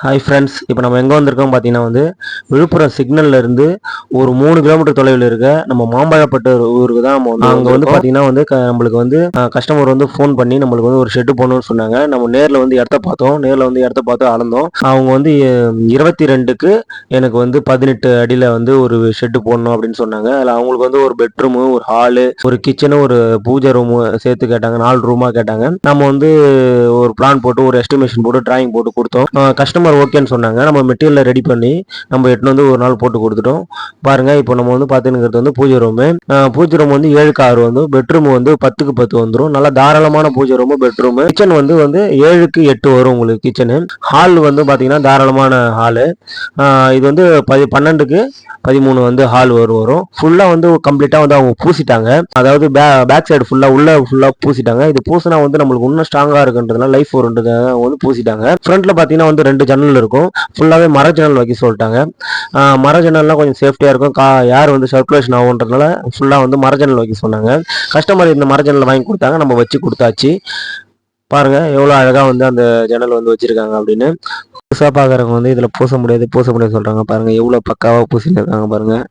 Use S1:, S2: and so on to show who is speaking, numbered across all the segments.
S1: Hi friends இப்போ நம்ம எங்கே வந்திருக்கோம் பார்த்தீங்கன்னா வந்து விழுப்புரம் சிக்னல்ல இருந்து ஒரு மூணு கிலோமீட்டர் தொலைவில் இருக்க நம்ம மாம்பழப்பட்டு ஊருக்கு தான் நம்ம வந்து அங்கே வந்து பார்த்தீங்கன்னா வந்து நம்மளுக்கு வந்து கஸ்டமர் வந்து ஃபோன் பண்ணி நம்மளுக்கு வந்து ஒரு ஷெட்டு போடணும்னு சொன்னாங்க. நம்ம நேரில் வந்து இடத்த பார்த்தோம். நேரில் வந்து இடத்த பார்த்து அளந்தோம். அவங்க வந்து இருபத்தி ரெண்டுக்கு எனக்கு வந்து பதினெட்டு அடியில் வந்து ஒரு ஷெட்டு போடணும் அப்படின்னு சொன்னாங்க. அதில் அவங்களுக்கு வந்து ஒரு பெட்ரூமு ஒரு ஹாலு ஒரு கிச்சனு ஒரு பூஜை ரூமு சேர்த்து கேட்டாங்க. நாலு ரூமாக கேட்டாங்க. நம்ம வந்து ஒரு பிளான் போட்டு ஒரு எஸ்டிமேஷன் போட்டு டிராயிங் போட்டு கொடுத்தோம். கஸ்டமர் ஓகேன்னு சொன்னாங்க. நம்ம மெட்டீரியலை ரெடி பண்ணி நம்ம எட்டுன்னு வந்து ஒரு நாள் போட்டு கொடுத்துட்டோம். பாருங்க இப்போ நம்ம வந்து பார்த்துக்கிறது வந்து பூஜை ரூமு பூஜை ரூம் வந்து ஏழுக்கு ஆறு வந்து பெட்ரூம் வந்து பத்துக்கு பத்து வந்துடும் நல்லா தாராளமான பூஜை ரூமு பெட்ரூமு கிச்சன் வந்து வந்து ஏழுக்கு எட்டு வரும் உங்களுக்கு கிச்சனு ஹால் வந்து பார்த்தீங்கன்னா தாராளமான ஹாலு இது வந்து பதி பன்னெண்டுக்கு பதிமூணு வந்து ஹால் வரும் வரும். ஃபுல்லாக வந்து கம்ப்ளீட்டாக வந்து அவங்க பூசிட்டாங்க. அதாவது பே பேக் சைடு ஃபுல்லாக உள்ள ஃபுல்லாக பூசிட்டாங்க. இது பூசினா வந்து நம்மளுக்கு இன்னும் ஸ்ட்ராங்காக இருக்குன்றதுனால லைஃப் வருன்றதுனால அவங்க வந்து பூசிட்டாங்க. ஃப்ரண்ட்டில் பார்த்தீங்கன்னா வந்து ரெண்டு ஜன்னல் இருக்கும். ஃபுல்லாகவே மர ஜன்னல் வைக்க சொல்லிட்டாங்க. மர ஜன்னல்லாம் கொஞ்சம் சேஃப்டியாக இருக்கும். கா யார் வந்து சர்க்குலேஷன் ஆகுன்றதுனால ஃபுல்லாக வந்து மர ஜன்னல் வைக்க சொன்னாங்க. கஸ்டமர் இந்த மர ஜன்னல் வாங்கி கொடுத்தாங்க. நம்ம வச்சு கொடுத்தாச்சு. பாருங்கள் எவ்வளோ அழகாக வந்து அந்த ஜன்னல் வந்து வச்சுருக்காங்க அப்படின்னு. புதுசாக பார்க்குறவங்க வந்து இதில் பூச முடியாது பூச முடியாது சொல்கிறாங்க பாருங்கள் எவ்வளோ பக்காவாக பூசின்னு இருக்காங்க பாருங்கள்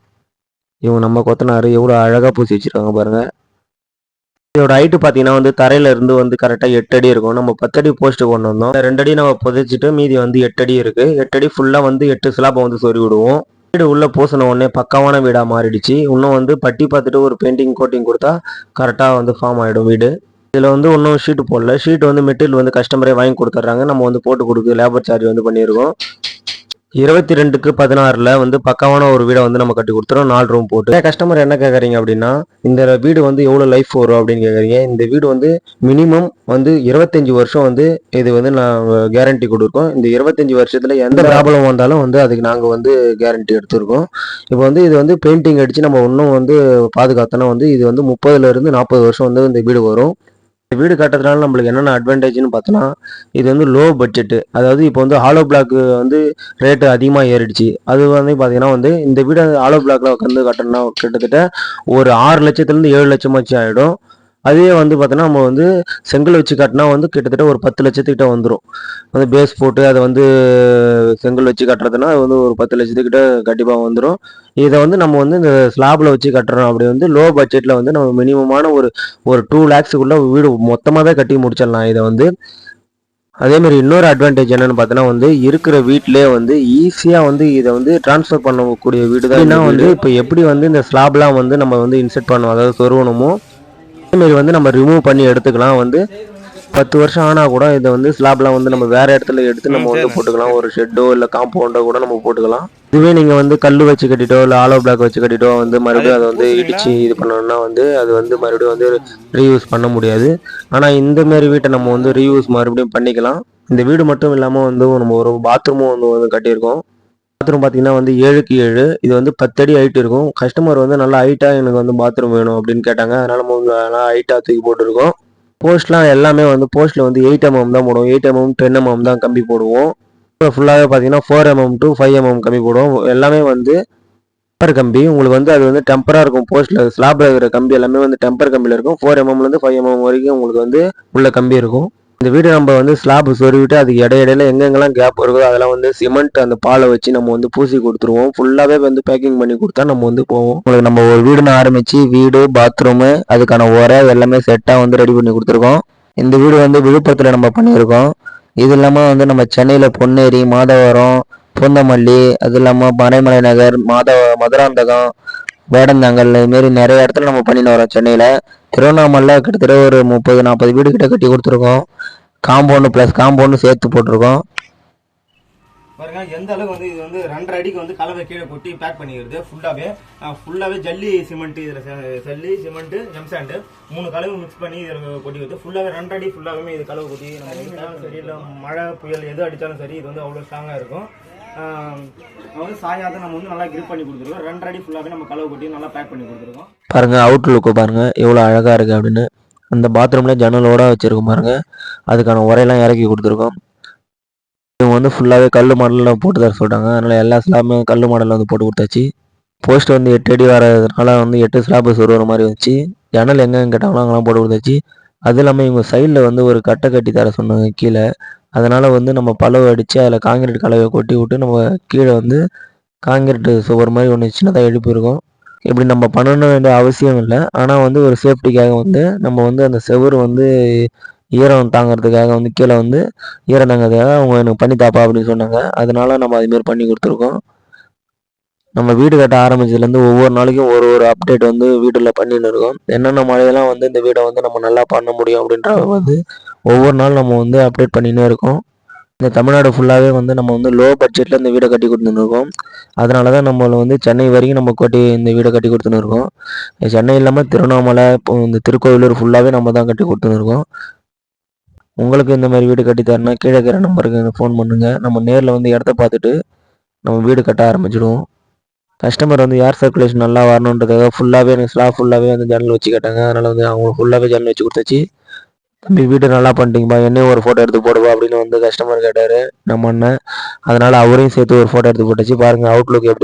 S1: இவங்க நம்ம கொத்தனார் எவ்வளோ அழகாக பூசி வச்சுருக்காங்க பாருங்கள் இதோட ஹைட்டு பார்த்தீங்கன்னா வந்து தரையில இருந்து வந்து கரெக்டாக எட்டு அடி இருக்கும். நம்ம பத்தடி போஸ்ட் கொண்டு வந்தோம். ரெண்டு அடி நம்ம புதைச்சிட்டு மீதி வந்து எட்டு அடி இருக்கு. எட்டு அடி ஃபுல்லாக வந்து எட்டு ஸ்லாப்பை வந்து சொறி விடுவோம். வீடு உள்ள பூசின உடனே பக்காவான வீடாக மாறிடுச்சு. இன்னும் வந்து பட்டி பார்த்துட்டு ஒரு பெயிண்டிங் கோட்டிங் கொடுத்தா கரெக்டாக வந்து ஃபார்ம் ஆகிடும் வீடு. இதில் வந்து இன்னும் ஷீட் போடல. ஷீட் வந்து மெட்டீரியல் வந்து கஸ்டமரே வாங்கி கொடுத்துட்றாங்க. நம்ம வந்து போட்டு கொடுக்கு லேபர் சார்ஜ் வந்து பண்ணியிருக்கோம். இருபத்தி ரெண்டுக்கு பதினாறுல வந்து பக்காவான ஒரு வீடை வந்து நம்ம கட்டி கொடுத்துறோம். நாலு ரூம் போட்டு. கஸ்டமர் என்ன கேட்குறீங்க அப்படின்னா இந்த வீடு வந்து எவ்வளோ லைஃப் வரும் அப்படின்னு கேட்குறீங்க இந்த வீடு வந்து மினிமம் வந்து இருபத்தஞ்சி வருஷம் வந்து இது வந்து நான் கேரண்டி கொடுக்குறோம் இந்த இருபத்தஞ்சி வருஷத்தில் எந்த ப்ராப்ளம் வந்தாலும் வந்து அதுக்கு நாங்கள் வந்து கேரண்டி எடுத்திருக்கோம். இப்போ வந்து இது வந்து பெயிண்டிங் அடித்து நம்ம இன்னும் வந்து பாதுகாத்தோன்னா வந்து இது வந்து முப்பதுலேருந்து நாற்பது வருஷம் வந்து இந்த வீடு வரும். வீடு கட்டுறதுனால நம்மளுக்கு என்னென்ன அட்வான்டேஜ்னு பார்த்தோன்னா இது வந்து லோ பட்ஜெட்டு அதாவது இப்போ வந்து ஹாலோ பிளாக் வந்து ரேட்டு அதிகமாக ஏறிடுச்சு. அது வந்து பார்த்தீங்கன்னா வந்து இந்த வீடு ஹாலோ பிளாக்ல உட்காந்து கட்டணும்னா கிட்டத்தட்ட ஒரு ஆறு லட்சத்துலேருந்து ஏழு லட்சமாச்சும் ஆகிடும் அதே வந்து பார்த்தோன்னா நம்ம வந்து செங்கல் வச்சு கட்டினா வந்து கிட்டத்தட்ட ஒரு பத்து லட்சத்துக்கிட்ட வந்துடும் வந்து பேஸ் போட்டு அதை வந்து செங்கல் வச்சு கட்டுறதுனா அது வந்து ஒரு பத்து லட்சத்துக்கிட்ட கண்டிப்பாக வந்துடும் இதை வந்து நம்ம வந்து இந்த ஸ்லாப்ல வச்சு கட்டுறோம் அப்படி வந்து லோ பட்ஜெட்டில் வந்து நம்ம மினிமமான ஒரு ஒரு டூ லேக்ஸுக்குள்ள வீடு மொத்தமாகவே கட்டி முடிச்சிடலாம் இதை வந்து. அதே மாதிரி இன்னொரு அட்வான்டேஜ் என்னன்னு பார்த்தோன்னா வந்து இருக்கிற வீட்டிலே வந்து ஈஸியாக வந்து இதை வந்து ட்ரான்ஸ்ஃபர் பண்ணக்கூடிய வீடு தான் ஏன்னா வந்து இப்போ எப்படி வந்து இந்த ஸ்லாப்லாம் வந்து நம்ம வந்து இன்செர்ட் பண்ணோம் அதாவது சொருவணுமோ மாதிரி வந்து நம்ம ரிமூவ் பண்ணி எடுத்துக்கலாம். வந்து பத்து வருஷம் ஆனால் கூட இதை வந்து ஸ்லாப்லாம் வந்து நம்ம வேற இடத்துல எடுத்து நம்ம வந்து போட்டுக்கலாம். ஒரு ஷெட்டோ இல்லை காம்பவுண்டோ கூட நம்ம போட்டுக்கலாம். இதுவே நீங்கள் வந்து கல் வச்சு கட்டிட்டோ இல்லை ஆலோ பிளாக் வச்சு கட்டிட்டோ வந்து மறுபடியும் அதை வந்து இடிச்சு இது பண்ணணும்னா வந்து அது வந்து மறுபடியும் வந்து ரீயூஸ் பண்ண முடியாது. ஆனால் இந்த மாதிரி வீட்டை நம்ம வந்து ரீயூஸ் மறுபடியும் பண்ணிக்கலாம். இந்த வீடு மட்டும் இல்லாமல் வந்து நம்ம ஒரு பாத்ரூமும் வந்து வந்து கட்டியிருக்கோம். பாத்ரூம் பார்த்தீங்கன்னா வந்து ஏழுக்கு ஏழு. இது வந்து பத்தடி ஹைட் இருக்கும். கஸ்டமர் வந்து நல்லா ஹைட்டாக எனக்கு வந்து பாத்ரூம் வேணும் அப்படின்னு கேட்டாங்க. அதனால் நம்ம நல்லா ஹைட்டாக தூக்கி போட்டிருக்கோம். போஸ்ட்லாம் எல்லாமே வந்து போஸ்ட்டில் வந்து எயிட் எம்எம் தான் போடுவோம். எயிட் எம்எம் டென் எம்எம் தான் கம்பி போடுவோம். ஃபுல்லாகவே பார்த்தீங்கன்னா four mm to five mm கம்பி போடுவோம். எல்லாமே வந்து டெம்பர் கம்பி. உங்களுக்கு வந்து அது வந்து டெம்பராக இருக்கும் போஸ்ட்டில் ஸ்லாப்ல இருக்கிற கம்பி எல்லாமே வந்து டெம்பர் கம்பியில் இருக்கும். ஃபோர் எம்எம்லேருந்து ஃபைவ் எம்எம் வரைக்கும் உங்களுக்கு வந்து உள்ள கம்பி இருக்கும். இந்த வீடு நம்ம வந்து ஸ்லாப் சொருவிட்டு அதுக்கு இடையிடையில எங்கெங்கெல்லாம் கேப் இருக்குதோ அதெல்லாம் வந்து சிமெண்ட் அந்த பாலை வச்சு நம்ம வந்து பூசி கொடுத்துருவோம். ஃபுல்லாகவே வந்து பேக்கிங் பண்ணி கொடுத்தா நம்ம வந்து போவோம். உங்களுக்கு நம்ம ஒரு வீடுன்னு ஆரம்பிச்சு வீடு பாத்ரூமு அதுக்கான உரை எல்லாமே செட்டாக வந்து ரெடி பண்ணி கொடுத்துருக்கோம். இந்த வீடு வந்து விழுப்புரத்தில் நம்ம பண்ணியிருக்கோம். இது இல்லாமல் வந்து நம்ம சென்னையில் பொன்னேரி மாதவரம் பூந்தமல்லி அது இல்லாமல் மறைமலை நகர் மாதவ மதுராந்தகம் வேடந்தாங்கல் இதுமாரி நிறைய இடத்துல நம்ம பண்ணிட்டு வரோம். சென்னையில் திருவண்ணாமலையில் கிட்டத்தட்ட ஒரு முப்பது நாற்பது வீடு கிட்ட கட்டி கொடுத்துருக்கோம். காம்பவுண்டு ப்ளஸ் காம்பவுண்டு சேர்த்து போட்டிருக்கோம்.
S2: பாருங்க எந்த அளவுக்கு வந்து இது வந்து ரெண்டரை அடிக்கு வந்து கலவை கீழே கொட்டி பேக் பண்ணிக்கிறது ஃபுல்லாகவே ஃபுல்லாகவே ஜல்லி சிமெண்ட் இதில் சே- ஜல்லி சிமெண்ட் எம்சாண்டு மூணு கலவை மிக்ஸ் பண்ணி இதில் கொட்டி வருது ஃபுல்லாகவே ரெண்டரை அடி ஃபுல்லாகவே இது கலவை கொட்டி நம்ம சரி இல்லை மழை புயல் எது அடித்தாலும் சரி இது வந்து அவ்வளோ ஸ்ட்ராங்காக இருக்கும். வந்து சாயாத நம்ம வந்து நல்லா கிரிப் பண்ணி கொடுத்துருக்கோம். ரெண்டு அடி ஃபுல்லாகவே நம்ம கலவு கொட்டி நல்லா பேக் பண்ணி கொடுத்துருக்கோம்.
S1: பாருங்க அவுட்லுக்கு பாருங்கள் எவ்வளோ அழகாக இருக்குது அப்படின்னு. அந்த பாத்ரூமில் ஜன்னலோட வச்சுருக்கோம் பாருங்கள் அதுக்கான உரையெல்லாம் இறக்கி கொடுத்துருக்கோம். இவங்க வந்து ஃபுல்லாகவே கல் மாடலில் போட்டு தர சொல்லிட்டாங்க அதனால் எல்லா ஸ்லாபுமே கல் மாடலில் வந்து போட்டு கொடுத்தாச்சு. போஸ்ட் வந்து எட்டு அடி வரதுனால வந்து எட்டு ஸ்லாபு சொருகிற மாதிரி வச்சு ஜன்னல் எங்கெங்க கேட்டாங்களோ அங்கெல்லாம் போட்டு கொடுத்தாச்சு. அது இல்லாமல் இவங்க சைடில் வந்து ஒரு கட்டை கட்டி தர சொன்னாங்க கீழே. அதனால் வந்து நம்ம பலவை அடித்து அதில் காங்கிரீட் கலவையை கொட்டி விட்டு நம்ம கீழே வந்து காங்கிரீட் சுவர் மாதிரி ஒன்று சின்னதாக எழுப்பியிருக்கோம் இப்படி நம்ம பண்ணணும் வேண்டிய அவசியம் இல்லை. ஆனால் வந்து ஒரு சேஃப்டிக்காக வந்து நம்ம வந்து அந்த செவுரு வந்து ஈரம் தாங்கிறதுக்காக வந்து கீழே வந்து ஈரம் தாங்கிறதுக்காக அவங்க எனக்கு பண்ணி தாப்பா அப்படின்னு சொன்னாங்க. அதனால நம்ம அதுமாரி பண்ணி கொடுத்துருக்கோம். நம்ம வீடு கட்ட ஆரம்பிச்சதுலேருந்து ஒவ்வொரு நாளைக்கும் ஒரு ஒரு அப்டேட் வந்து வீட்டில் பண்ணின்னு இருக்கோம். என்னென்ன மழையெல்லாம் வந்து இந்த வீடை வந்து நம்ம நல்லா பண்ண முடியும் அப்படின்ற வந்து ஒவ்வொரு நாள் நம்ம வந்து அப்டேட் பண்ணினே இருக்கோம். இந்த தமிழ்நாடு ஃபுல்லாகவே வந்து நம்ம வந்து லோ பட்ஜெட்டில் இந்த வீடை கட்டி கொடுத்துன்னு இருக்கோம். அதனால தான் நம்மளை வந்து சென்னை வரைக்கும் நம்ம கட்டி இந்த வீடை கட்டி கொடுத்துன்னு இருக்கோம். சென்னை இல்லாமல் திருவண்ணாமலை இப்போ இந்த திருக்கோவிலூர் ஃபுல்லாகவே நம்ம தான் கட்டி கொடுத்துன்னு இருக்கோம். உங்களுக்கு இந்த மாதிரி வீடு கட்டி தரணும்னா கீழே இருக்கிற நம்பருக்கு ஃபோன் பண்ணுங்கள் நம்ம நேரில் வந்து இடத்த பார்த்துட்டு நம்ம வீடு கட்ட ஆரம்பிச்சிடுவோம். கஸ்டமர் வந்து ஏர் சர்க்குலேஷன் நல்லா வரணுன்றதுக்காக ஃபுல்லாகவே எனக்கு ஸ்லாப் ஃபுல்லாகவே வந்து ஜன்னல் வச்சு கேட்டாங்க. அதனால் வந்து அவங்க ஃபுல்லாகவே ஜன்னல் வச்சு கொடுத்தாச்சு. தம்பி வீடு நல்லா பண்ணிட்டீங்கப்பா என்னையும் ஒரு ஃபோட்டோ எடுத்து போடுவா அப்படின்னு வந்து கஸ்டமர் கேட்டார். நம்ம அண்ணன். அதனால் அவரையும் சேர்த்து ஒரு ஃபோட்டோ எடுத்து போட்டாச்சு. பாருங்கள் அவுட்லுக் எப்படி